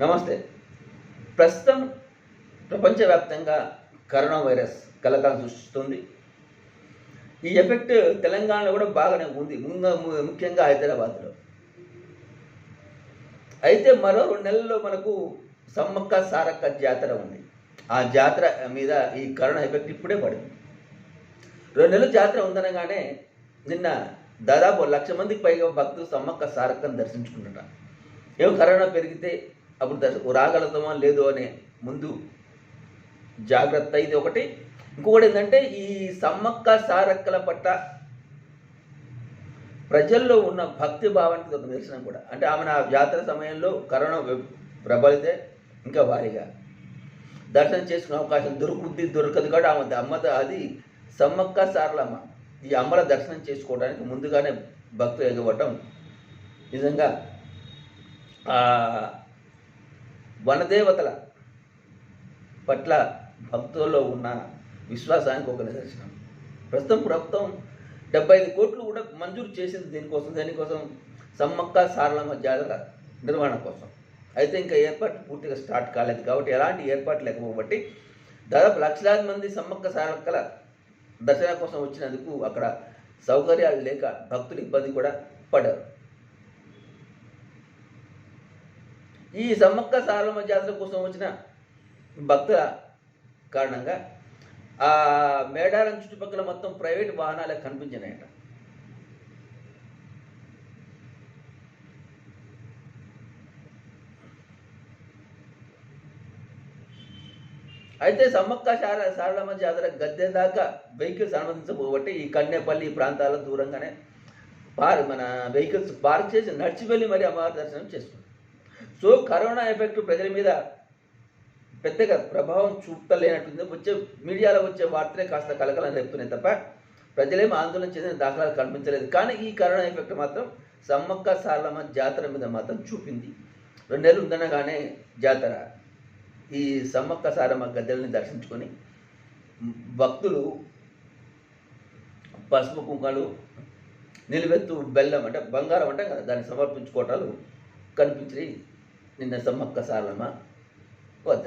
నమస్తే. ప్రస్తుతం ప్రపంచవ్యాప్తంగా కరోనా వైరస్ కలకాలం సృష్టిస్తుంది. ఈ ఎఫెక్ట్ తెలంగాణలో కూడా బాగానే ఉంది. ముఖ్యంగా హైదరాబాద్లో. అయితే మరో రెండు నెలల్లో మనకు సమ్మక్క సారక్క జాతర ఉంది. ఆ జాతర మీద ఈ కరోనా ఎఫెక్ట్ ఇప్పుడే పడింది. రెండు నెలలు జాతర ఉందనగానే నిన్న దాదాపు లక్ష మందికి పైగా భక్తులు సమ్మక్క సారక్కను దర్శించుకుంటున్నారు ఏమో కరోనా పెరిగితే అప్పుడు దశ రాగలుగుతామో లేదో అనే ముందు జాగ్రత్త ఇది ఒకటి. ఇంకొకటి ఏంటంటే ఈ సమ్మక్క సారక్కల పట్ల ప్రజల్లో ఉన్న భక్తి భావానికి ఒక నిరసనం కూడా. అంటే ఆమె ఆ జాతర సమయంలో కరోనా ప్రబలితే ఇంకా భారీగా. దర్శనం చేసుకునే అవకాశం దొరుకుద్ది దొరకదు కూడా ఆమె అమ్మత అది సమ్మక్క సారలమ్మ ఈ అమ్మల దర్శనం చేసుకోవడానికి ముందుగానే భక్తులు ఎగబడటం నిజంగా వనదేవతల పట్ల భక్తుల్లో ఉన్న విశ్వాసానికి ఒక నిదర్శనం. ప్రస్తుతం ప్రభుత్వం డెబ్బై ఐదు కోట్లు కూడా మంజూరు చేసింది దీనికోసం దీనికోసం సమ్మక్క సారలమ్మ జాతర నిర్వహణ కోసం. అయితే ఇంకా ఏర్పాటు పూర్తిగా స్టార్ట్ కాలేదు కాబట్టి ఎలాంటి ఏర్పాట్లు లేకపోబట్టి దాదాపు లక్షలాది మంది సమ్మక్క సారక్కల దర్శనం కోసం వచ్చినందుకు అక్కడ సౌకర్యాలు లేక భక్తులు ఇబ్బంది కూడా పడారు ఈ సమ్మక్క సారలమ్మ జాతర కోసం వచ్చిన భక్తుల కారణంగా ఆ మేడారం చుట్టుపక్కల మొత్తం ప్రైవేట్ వాహనాలు కనిపించినాయట. అయితే సమ్మక్క సార సారలమ్మ జాతర గద్దె దాకా వెహికల్స్ అనుమతించబోబట్టి ఈ కన్నేపల్లి ఈ ప్రాంతాల దూరంగానే పార్ మన వెహికల్స్ పార్క్ చేసి నడిచి వెళ్ళి మరి అమ్మవారి దర్శనం చేసుకుంటాం. సో కరోనా ఎఫెక్ట్ ప్రజల మీద పెద్దగా ప్రభావం చూపలేనట్టుంది. వచ్చే మీడియాలో వచ్చే వార్తలే కాస్త కలకలం రేపుతున్నాయి తప్ప ప్రజలేం ఆందోళన చెందిన దాఖలాలు కనిపించలేదు. కానీ ఈ కరోనా ఎఫెక్ట్ మాత్రం సమ్మక్క సారలమ్మ జాతర మీద మాత్రం చూపింది. రెండేళ్ళు ఉందనగానే జాతర. ఈ సమ్మక్క సారమ్మ గద్దెలని దర్శించుకొని భక్తులు పసుపు కుంకాలు నిలువెత్తు బెల్లం అంటే బంగారం అంటే దాన్ని సమర్పించుకోవటాలు కనిపించి నిన్న సమ్మక్క సారలమ్మ వద్ద